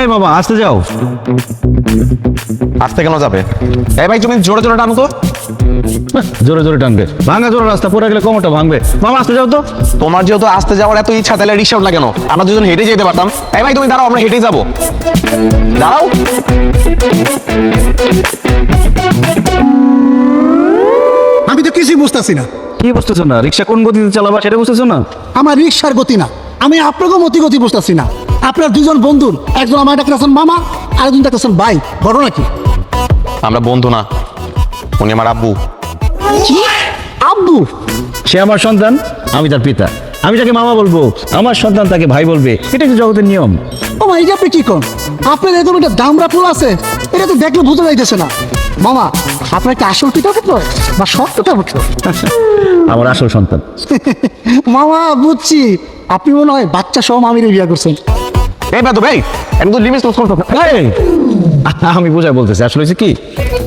এই বাবা আসতে যাও। আসতে কেন যাবে? এই ভাই তুমি জোরে জোরে টানো তো। জোরে জোরে টানবে। ভাঙা জোরে রাস্তা পড়ে গেলে কোমরটা ভাঙবে। মামা আসতে যাও তো। তোমার যেহেতু আসতে যাওয়ার এত ইচ্ছা তাহলে রিক্সা উঠলা কেন? আমরা দুজন হেঁটে যেতে পারতাম। এই ভাই তুমি দাঁড়াও আমরা হেঁটেই যাব। দাঁড়াও। আমি তো কিছুই বুঝতেছি না। কি বুঝতেছো না? রিক্সা কোন গতিতে চালাবা সেটা বুঝতেছো না? আমার রিক্সার গতি না। আমি আপনাকে মতি গতি বুঝতেছি না। আপনার দুজন বন্ধুর একজন আমার ডাকতেছেন মামা আরেকজন ডাকতেছেন ভাই। ঘটনা কি? আমরা বন্ধু না। উনি আমার আব্বু। আব্বু? সে আমার সন্তান আমি তার পিতা। আমি তাকে মামা বলব। আমার সন্তান তাকে ভাই বলবে। এটা কি জগতের নিয়ম? ও মা এটা আপনি কি কন? আপনার এরকম একটা দামরা ফুল আছে এটা তো দেখলে বুঝতে যাইতেছে না। মামা আপনার কি আসল পিতা পুত্র? বা সব পিতা পুত্র? আমার আসল সন্তান। মামা বুঝছি। আপনি মনে হয় বাচ্চা সহ মামিরে বিয়া করছেন। এই ভাই তো ভাই আমি তো লিমিট করতে আমি বোঝাই বলতেছি আসলে হচ্ছে কি?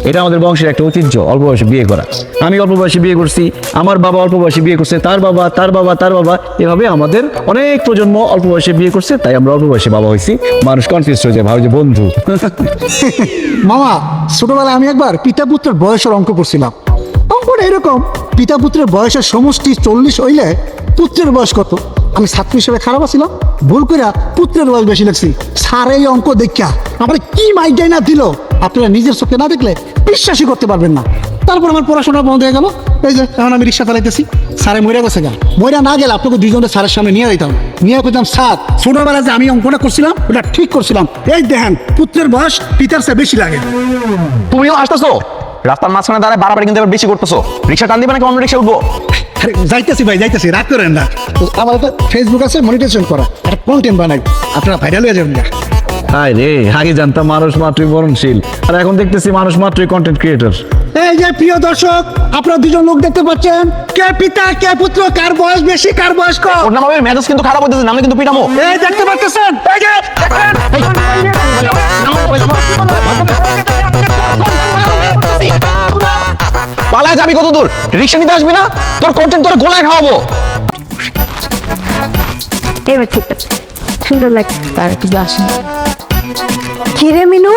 এটা আমাদের বংশের একটা ঐতিহ্য অল্প বয়সে বিয়ে করা। আমি অল্প বয়সে বিয়ে করছি আমার বাবা অল্প বয়সে বিয়ে করছে তার বাবা তার বাবা তার বাবা এভাবে আমাদের অনেক প্রজন্ম অল্প বয়সে বিয়ে করছে তাই আমরা অল্প বয়সে বাবা হয়েছি। মানুষ কনফিউজ হয়ে যায় ভাবে যে বন্ধু। মামা ছোটবেলায় আমি একবার পিতা পুত্রের বয়সের অঙ্ক করছিলাম। অঙ্কটা এরকম পিতা পুত্রের বয়সের সমষ্টি চল্লিশ হইলে পুত্রের বয়স কত? আমি ছাত্র হিসেবে খারাপ ছিলাম ভুল করে পুত্রের বয়স বেশি লাগছি। স্যার এই অঙ্ক দেখা আমার কি মাইডাই না দিল? আপনারা নিজের চোখে না দেখলে বিশ্বাসই করতে পারবেন না। তারপর আমার পড়াশোনা বন্ধ হয়ে গেল। এই যে, এখন আমি রিক্সা চালাইতেছি। স্যারে মরে গেছে গা। মরে না গেলে আপনাকে দুজনের স্যারের সামনে নিয়ে যেতাম নিয়ে কইতাম, স্যার ছোটবেলায় যে আমি অঙ্কটা করছিলাম, ওটা ঠিক করছিলাম। এই দেখেন, পুত্রের বয়স পিতার চেয়ে বেশি লাগে। তুমিও আসতেছো রাস্তার মাঝখানে দাঁড়ায় বাড়াবাড়ি কিন্তু এবার বেশি করতেছো। রিক্সা টান দিবে নাকি অন্য রিক্সা উঠবো? আরে যাইতেছি ভাই যাইতেছি রাগ করেন না। আমার তো ফেসবুক আছে মনিটাইজেশন করা। একটা কন্টেন্ট বানাই। আপনারা ভাইরাল হয়ে যাবেন না হায় রে আগে জানতাম মানুষ মাত্রই মরণশীল আর এখন দেখতেছি মানুষ মাত্রই কন্টেন্ট ক্রিয়েটর এই যে প্রিয় দর্শক আপনারা দুজন লোক দেখতে পাচ্ছেন কে পিতা কে পুত্র কার বয়স বেশি কার বয়স কম ওর নাম মেজাজ কিন্তু খারাপ হইতেছে নামে কিন্তু পিটামো এই দেখতে পাচ্ছেন? এই যে পালায় যাবি কত দূর রিক্সা নিতে আসবি না? তোর কন্টেন্ট তোর গোলায় খাওয়াবো। এবার ঠিক আছে। সুন্দর লাগছে। তার একটু আসেন কিরে মিনু?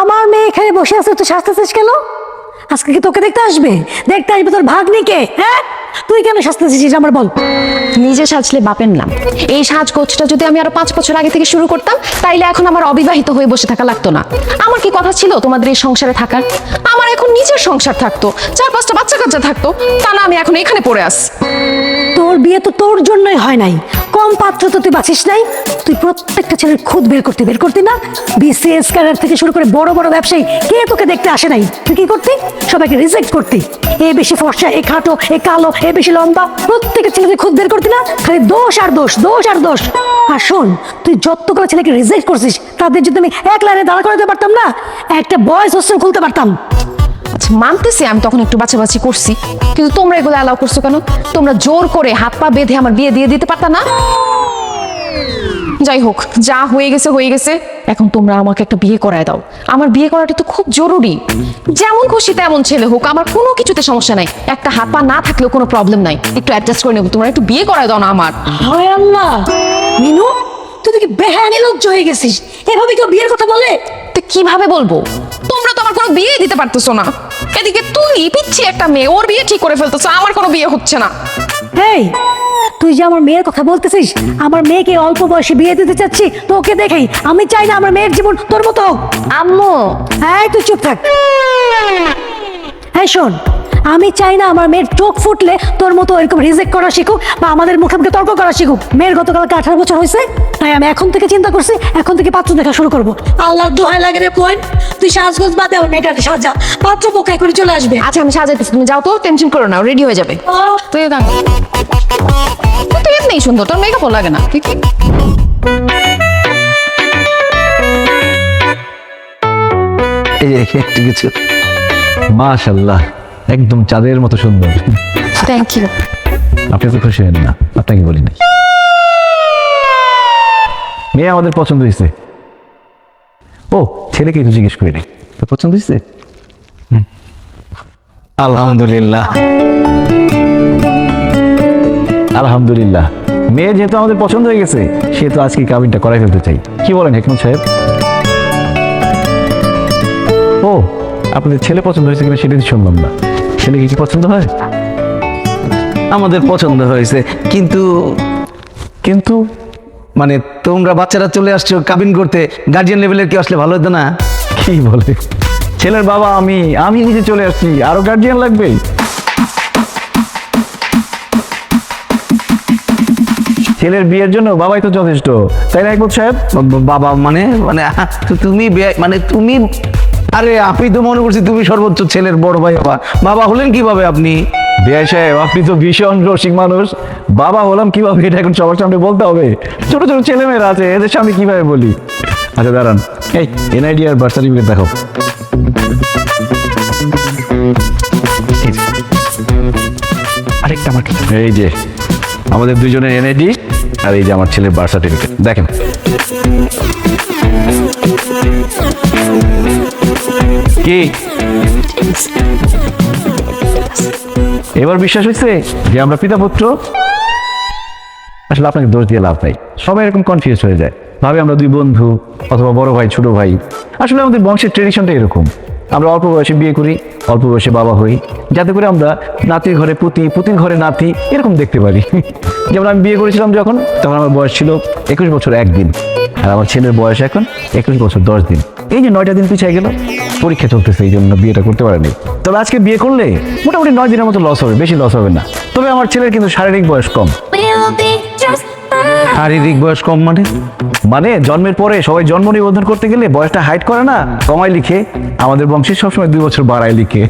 আমার মেয়ে এখানে বসে আছে তুই সাজতেছিস কেন? আজকে কি তোকে দেখতে আসবে? দেখতে আসবে তোর ভাগ্নিকে হ্যাঁ? তুই কেন সাজতেছিস আমার বল? নিজে সাজলে বাপের নাম। এই সাজগোজটা যদি আমি আরও পাঁচ বছর আগে থেকে শুরু করতাম, তাইলে এখন আমার অবিবাহিত হয়ে বসে থাকা লাগতো না। আমার কি কথা ছিল তোমাদের এই সংসারে থাকার? আমার এখন নিজের সংসার থাকতো, চার পাঁচটা বাচ্চা কাচ্চা থাকতো, তা না আমি এখন এখানে পড়ে আস তোর বিয়ে তো তোর জন্যই হয় নাই। কম পাত্র তো তুই বাঁচিস নাই। তুই প্রত্যেকটা ছেলের খুদ বের করতে, বের করতি না? বিসিএস ক্যারিয়ার থেকে শুরু করে বড় বড় ব্যবসায়ী, কে তোকে দেখতে আসে নাই? তুই কি করতি? সবাইকে রিজেক্ট করতি। এ বেশি ফর্সা, এ খাটো, এ কালো, এ বেশি লম্বা। প্রত্যেকের খুদ বের করতি না, খালি দোষ আর দোষ দোষ আর দোষ। আর শোন, তুই যত করে ছেলেকে রিজেক্ট করছিস, তাদের যদি আমি এক লাইনে দাঁড়া করাতে পারতাম না, একটা বয়স হোস্টেল খুলতে পারতাম। আচ্ছা মানতেছি আমি তখন একটু বাছাবাছি করছি। কিন্তু তোমরা এগুলো অ্যালাউ করছ কেন? তোমরা জোর করে হাত পা বেঁধে আমার বিয়ে দিয়ে দিতে পারতা না? যাই হোক যা হয়ে গেছে হয়ে গেছে। এখন তোমরা আমাকে একটা বিয়ে করায় দাও। আমার বিয়ে করাটা তো খুব জরুরি। যেমন খুশি তেমন ছেলে হোক আমার কোনো কিছুতে সমস্যা নাই। একটা হাত পা না থাকলেও কোনো প্রবলেম নাই। একটু অ্যাডজাস্ট করে নেব তোমরা একটু বিয়ে করায় দাও না আমার। হায় আল্লাহ! মিনু তুই তো কি বেহানি লজ্জ হয়ে গেছিস? এভাবে কেউ বিয়ের কথা বলে? তো কীভাবে বলব? তোমরা তো আমার কোনো বিয়ে দিতে পারতেছো না। এদিকে তুই পিচ্ছি একটা মেয়ে ওর বিয়ে ঠিক করে ফেলতেছো আমার কোনো বিয়ে হচ্ছে না। এই তুই যে আমার মেয়ের কথা বলতেছিস আমার মেয়েকে অল্প বয়সে বিয়ে দিতে চাচ্ছি তোকে দেখাই আমি চাই না আমার মেয়ের জীবন তোর মতো হোক। আম্মু। হ্যাঁ তুই চুপ থাক। হ্যাঁ শোন। আমি চাই না আমার মেয়ের চোখ ফুটলে তোর মতো এরকম রিজেক্ট করা শিখুক বা আমাদের মুখে মুখে তর্ক করা শিখুক। মেয়ের গতকালকে আঠারো বছর হয়েছে তাই আমি এখন থেকে চিন্তা করছি এখন থেকে পাত্র দেখা শুরু করব। আল্লাহ দোহাই লাগে রে বোন তুই সাজগোজ বাদে আমার মেয়েটাকে সাজা পাত্র পোকায় করে চলে আসবে। আচ্ছা আমি সাজাইতেছি তুমি যাও তো টেনশন করো না রেডি হয়ে যাবে। তুই তুই এমনিই সুন্দর তোর মেকআপও লাগে না তুই কি? এই একটু কিছু। মাশাল্লাহ একদম চাঁদের মতো সুন্দর। থ্যাংক ইউ আপনি তো খুশি হন না আপনাকে বলি নাই। মেয়ে আমাদের পছন্দ হয়েছে। ও ছেলেকে একটু জিজ্ঞেস করি নাই। তো পছন্দ হয়েছে? আলহামদুলিল্লাহ। আলহামদুলিল্লাহ। মেয়ে যেহেতু আমাদের পছন্দ হয়ে গেছে সেহেতু আজকে কাবিনটা করাই ফেলতে চাই। কি বলেন হেকমত সাহেব? ও আপনাদের ছেলে পছন্দ হয়েছে কিনা সেটা শুনলাম না। ছেলেকে কি পছন্দ হয়? আমাদের পছন্দ হয়েছে কিন্তু কিন্তু মানে তোমরা বাচ্চারা চলে আসছো কাবিন করতে গার্জিয়ান লেভেলের কি আসলে ভালো হতো না? কি বলে? ছেলের বাবা আমি আমি নিজে চলে আসছি আরও গার্জিয়ান লাগবে? ছেলের বিয়ের জন্য বাবাই তো যথেষ্ট। তাই না সাহেব? বাবা মানে? মানে তুমি মানে তুমি আরে আপনি তো মনে করছি তুমি সর্বোচ্চ ছেলের বড় ভাই বাবা বাবা হলেন কীভাবে আপনি? বিআই সাহেব আপনি তো ভীষণ রসিক মানুষ। বাবা হলাম কীভাবে এটা এখন সবার সামনে বলতে হবে? ছোট ছোট ছেলেমেয়েরা আছে এদের সামনে কীভাবে বলি? আচ্ছা দাঁড়ান। এই। এনআইডি আর বার্থ সার্টিফিকেট দেখো। আরেকটা আমার এই যে আমাদের দুজনের এনআইডি আর এই যে আমার ছেলের বার্থ সার্টিফিকেট দেখেন। কি? এবার বিশ্বাস হয়েছে যে আমরা পিতা পুত্র? আসলে আপনাকে দোষ দিয়ে লাভ নাই। সবাই এরকম কনফিউজ হয়ে যায়। ভাবে, আমরা দুই বন্ধু অথবা বড় ভাই, ছোট ভাই। আসলে আমাদের বংশের ট্রেডিশনটা এরকম। আমরা অল্প বয়সে বিয়ে করি, অল্প বয়সে বাবা হই। যাতে করে আমরা নাতির ঘরে পুতি, পুতির ঘরে নাতি এরকম দেখতে পারি। যেমন আমি বিয়ে করেছিলাম যখন, তখন আমার বয়স ছিল একুশ বছর একদিন। আর আমার ছেলের বয়স এখন একুশ বছর দশ দিন। এই যে নয়টা দিন পিছিয়ে গেল পরীক্ষা চলতেছে এই জন্য বিয়েটা করতে পারেনি। তবে আজকে বিয়ে করলে মোটামুটি নয় দিনের মতো লস হবে বেশি লস হবে না। তবে আমার ছেলের কিন্তু শারীরিক বয়স কম. শারীরিক বয়স কম মানে? মানে জন্মের পরে সবাই জন্ম নিবন্ধন করতে গেলে বয়সটা হাইট করে না কমায় লিখে। আমাদের বংশে সবসময় দুই বছর বাড়ায় লিখে।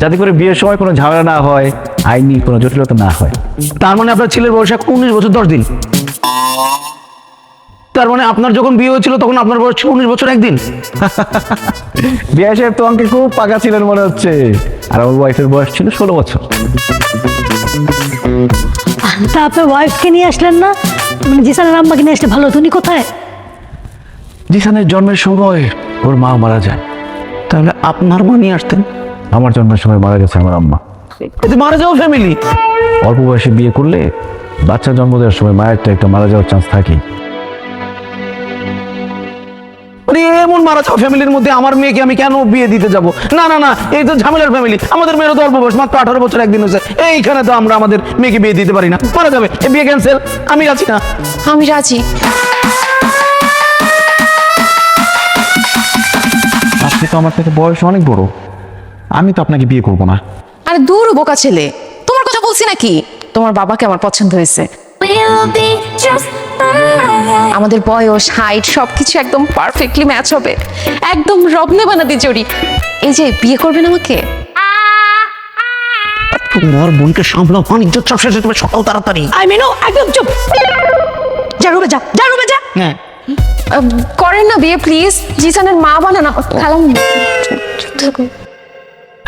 যাতে করে বিয়ের সময় কোনো ঝামেলা না হয় আইনি কোনো জটিলতা না হয়। তার মানে আপনার ছেলের বয়স এখন উনিশ বছর দশ দিন। তার মানে আপনার যখন বিয়ে হয়েছিল তখন আপনার বয়স ছিল উনিশ বছর একদিন? বিয়ে সাহেব তো আমাকে খুব পাকা ছিলেন মনে হচ্ছে। আর আমার ওয়াইফের বয়স ছিল ষোলো বছর। তা আপনার ওয়াইফকে নিয়ে আসলেন না? মানে জিসানের আম্মাকে নিয়ে আসলে ভালো উনি কোথায়? জিসানের জন্মের সময় ওর মা মারা যায়। তাহলে আপনার মা নিয়ে আসতেন? আমার জন্মের সময় মারা গেছে আমার আম্মা। এতে মারা যাওয়া ফ্যামিলি অল্প বয়সে বিয়ে করলে বাচ্চা জন্ম দেওয়ার সময় মায়ের তো একটা মারা যাওয়ার চান্স থাকেই। এমন মারা যাওয়া ফ্যামিলির মধ্যে আমার মেয়েকে আমি কেন বিয়ে দিতে যাব? না না না এই তো ঝামেলার ফ্যামিলি আমাদের মেয়ের তো অল্প বয়স মাত্র আঠারো বছর একদিন হয়েছে। এইখানে তো আমরা আমাদের মেয়েকে বিয়ে দিতে পারি না। মারা যাবে। এ বিয়ে ক্যান্সেল আমি আছি না। আমি রাজি। আপনি তো আমার থেকে বয়স অনেক বড়। আমি তো আপনাকে বিয়ে করব না। আরে দূর বোকা ছেলে। তোমার কথা বলছি নাকি? তোমার বাবাকে আমার পছন্দ হয়েছে। We'll be just fine. আমাদের বয়স হাইট সবকিছু একদম পারফেক্টলি ম্যাচ হবে। একদম রবনে বানাতে জড়ি। এই যে বিয়ে করবেন আমাকে? তোমার বোনকে সামলাও পানি ইজ্জত সব শেষে তুমি সকাল তাড়াতাড়ি। আই মিনো একদম চুপ। যা রুমে যা যা রুমে যা। হ্যাঁ। করেন না বিয়ে প্লিজ জিসানের মা বানানো খালাম।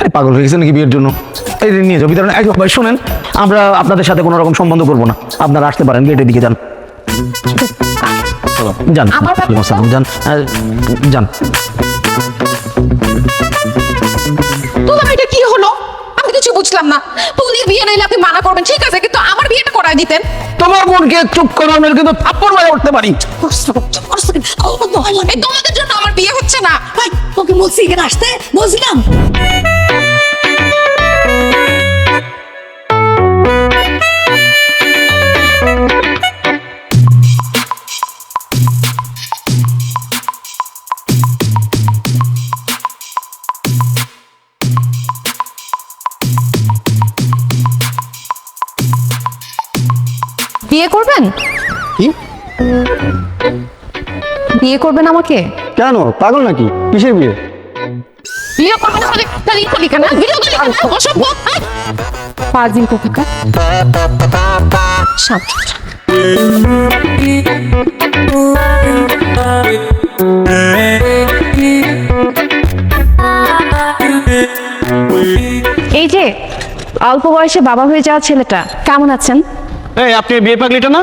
আরে পাগল হয়ে গেছে নাকি বিয়ের জন্য? এই নিয়ে যাও ভিতরে না। এই ভাই শুনেন আমরা আপনাদের সাথে কোনো রকম সম্বন্ধ করব না। আপনারা আসতে পারেন গেটের দিকে যান। যান ওয়ালাইকুম আসসালাম, যান যান। তোমার এটা কি হলো? আমি কিছু বুঝলাম না। পুলিশ বিয়ে নাইলে আপনি মানা করবেন ঠিক আছে কিন্তু আমার বিয়েটা করায় দিতেন। তোমার বোনকে চুপ করানোর কিন্তু থাপ্পড় মারে উঠতে পারি। তোমাদের জন্য আমার বিয়ে হচ্ছে না। তোকে বলছি এখানে আসতে? বলছিলাম বিয়ে করবেন? কি? বিয়ে করবেন আমাকে? কেন? পাগল নাকি? কিসের বিয়ে? বিয়ে করবেন আমাকে? তাহলে কলি কেন কলি কেন অসভ্য আয়। ফাজিল কোথাকার শান্ত এই যে অল্প বয়সে বাবা হয়ে যাওয়া ছেলেটা কেমন আছেন? এই আপনি বিয়ে পাগলিটা না?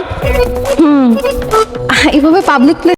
এভাবে পাবলিক